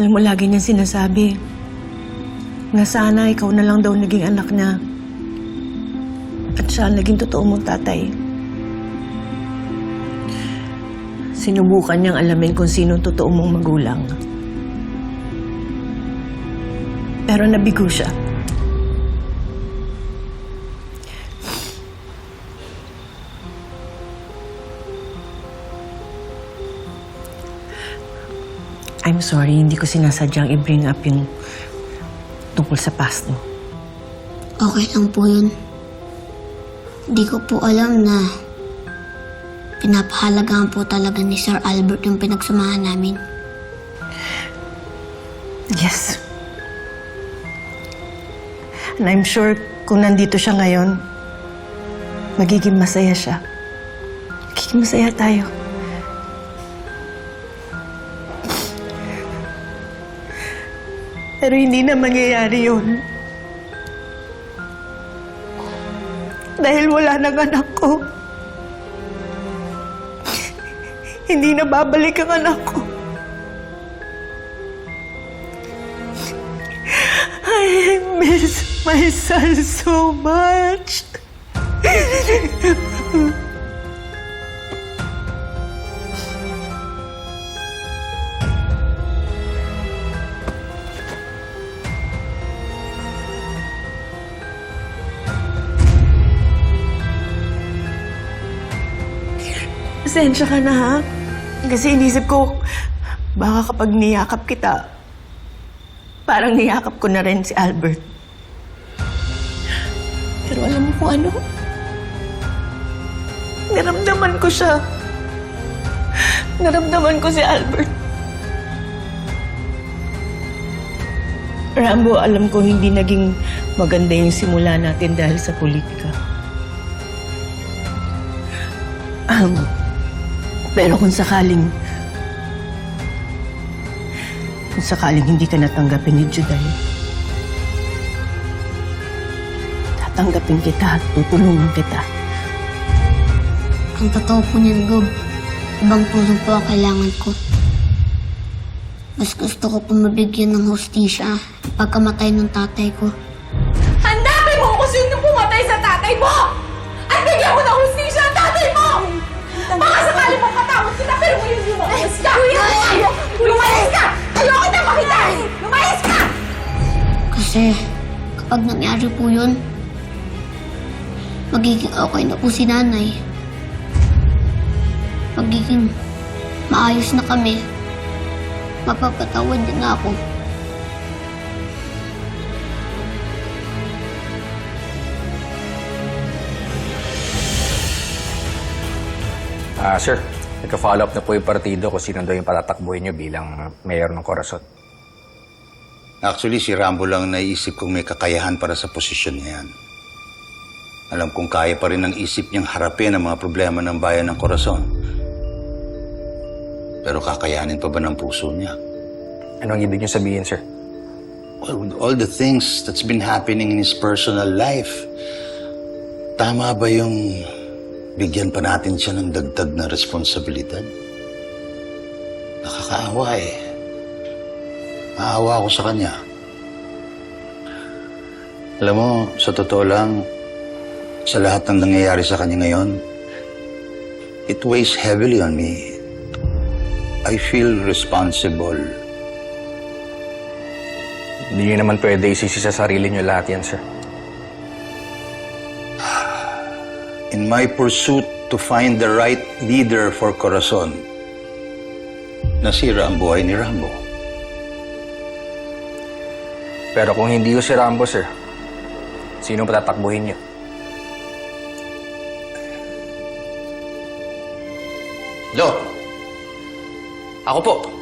Alam mo, lagi niyang sinasabi na sana ikaw na lang daw naging anak niya. At siya naging totoo mong tatay. Sinubukan niyang alamin kung sino totoo mong magulang. Pero nabigo siya. I'm sorry, hindi ko sinasadyang i-bring up yung tungkol sa past mo. Okay lang po yun. Di ko po alam na pinapahalagahan po talaga ni Sir Albert yung pinagsamahan namin. Yes. And I'm sure kung nandito siya ngayon, magiging masaya siya. Magiging masaya tayo. Pero hindi na mangyayari yun. Dahil wala nang anak ko. Hindi na babalik ang anak ko. I miss my son so much. Pasensya ka na ha. Kasi inisip ko, baka kapag niyakap kita, parang niyakap ko na rin si Albert. Pero alam mo kung ano? Naramdaman ko siya. Naramdaman ko si Albert. Rambo, alam ko hindi naging maganda yung simula natin dahil sa politika. Um, pero kung sakaling... Kung sakaling hindi ka natanggapin ni Juday, tatanggapin kita at tutulungan kita. Ang totoo po niyan, Gob. Ibang tulong po ang kailangan ko. Mas gusto ko po mabigyan ng hostisya pagkamatay ng tatay ko. Hanapin mo kung sino pumatay sa tatay mo! At bigyan mo ng mo! Baka sakali mong patawad kita pero ngayon lumayas ka! Ayaw! Lumayas ka! Ayoko na makita! Lumayas ka! Kasi kapag nangyari po yun, magiging okay na po si nanay. Magiging maayos na kami. Mapapatawad din ako. Ah, sir, nagka-follow up na po yung partido kung sino daw yung patatakbuhin nyo bilang mayor ng Corazon. Actually, si Rambo lang naisip kong may kakayahan para sa posisyon niya yan. Alam kong kaya pa rin ng isip niyang harapin ang mga problema ng bayan ng Corazon. Pero kakayanin pa ba ng puso niya? Anong ibig nyo sabihin, sir? Well, with all the things that's been happening in his personal life, tama ba yung bigyan pa natin siya ng dagdag na responsibilidad? Nakakaawa eh. Naawa ako sa kanya. Alam mo, sa totoo lang, sa lahat ng nangyayari sa kanya ngayon, it weighs heavily on me. I feel responsible. Hindi naman pwede isisi sa sarili nyo lahat yan, sir. In my pursuit to find the right leader for Corazon, nasira ang buhay ni Rambo. Pero kung hindi ko si Rambo, sir, sino patatakbuhin nyo? Lo, ako po.